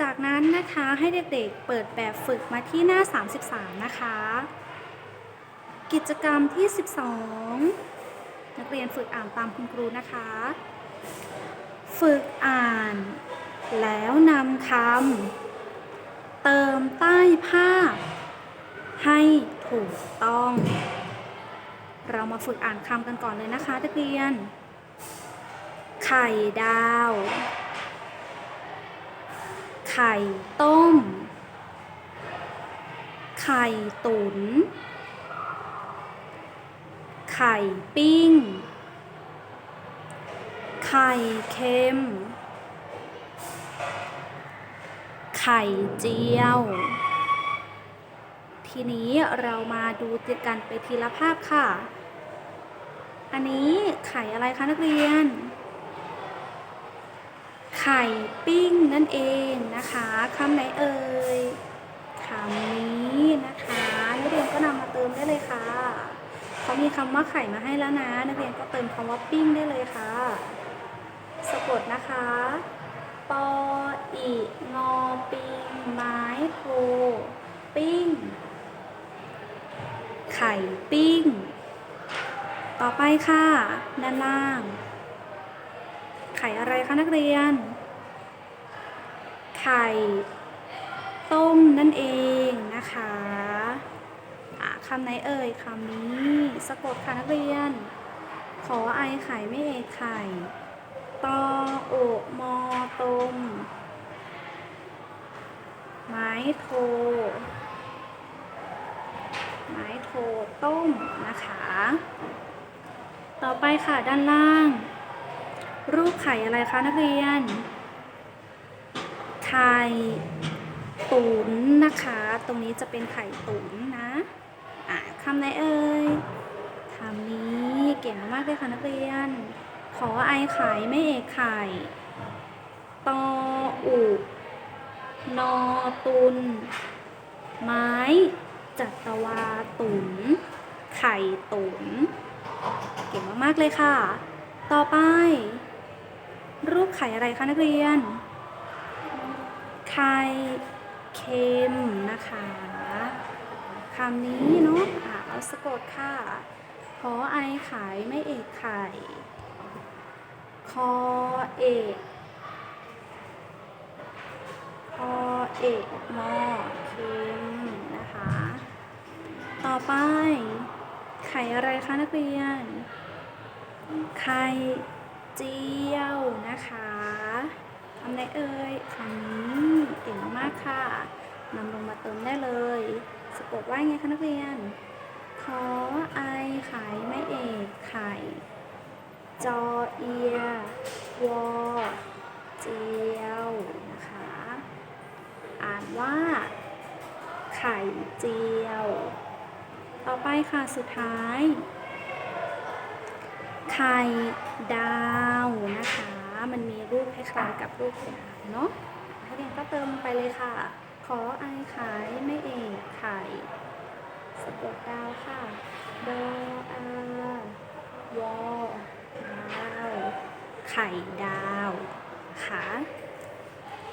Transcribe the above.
จากนั้นนะคะให้เด็กๆเปิดแบบฝึกมาที่หน้า 33 นะคะ กิจกรรมที่ 12 นักเรียนฝึกอ่านตามคุณครูนะคะ ฝึกอ่าน แล้วนำคำเติมใต้ภาพ ให้ถูกต้อง เรามาฝึกอ่านคำกันก่อนเลยนะคะนักเรียน ไข่ดาว ไข่ต้ม ไข่ตุนไข่ปิ้ง ไข่เค็ม ไข่เจียว ทีนี้เรามาดูติกันไปทีละภาพค่ะ อันนี้ไข่อะไรคะนักเรียน ไข่ปิ้งนั่นเองนะคะคำไหนเอ่ยคำนี้นะคะนักเรียนก็นำมาเติมได้เลยค่ะเขามีคำว่าไข่มาให้แล้วนะนักเรียนก็เติมคำว่าปิ้งได้เลยค่ะ สะกดนะคะปออีงอปิงไม้โทปิ้ง ไข่ปิ้ง ต่อไปค่ะ ด้านล่าง ไข่อะไรคะนักเรียน ไข่ ต้มนั่นเองนะคะคำไหนเอ่ยคำนี้ สะกดค่ะนักเรียน ขอไอไข่ไม่เอไข่ตอโอมอตม ไม้โท ไม้โทต้มนะคะ ต่อไปค่ะด้านล่าง รูปไข่อะไรคะนักเรียน ไข่ตุ๋นนะคะ ตรงนี้จะเป็นไข่ตุ๋นนะ อะคำไหนเอ่ยคำนี้เก่งมากเลยค่ะนักเรียน ขอไอไข่ไม่เอกไข่ตออุนอตุน ไม้จัตวาตุน ไข่ตุน เก่งมาก ๆ เลยค่ะ ต่อไป รูปไข่อะไรคะนักเรียน ไข่เค็มนะคะคำนี้เนาะเอาสะกดค่ะขอไอไข่ไม่เอกไข่คอเอกคอเอกมอเค็มนะคะ ต่อไป ไข่อะไรคะนักเรียน ไข่ เจียวนะคะทำได้เอ่ยคำนี้เก่งมากค่ะนำลงมาเติมได้เลยสะกดว่าไงคะนักเรียนขอไอไข่ไม่เอกไข่ จอเอีย วอ เจียวนะคะ อ่านว่า ไข่เจียว ต่อไปค่ะสุดท้าย ไข่ดาวนะคะ มันมีรูปคล้ายๆกับรูปดาวเนาะให้เรียนก็เติมไปเลยค่ะ ขอไอไข่ไม่เอกไข่สะกดดาวค่ะดออาวอดาว ไข่ดาวค่ะ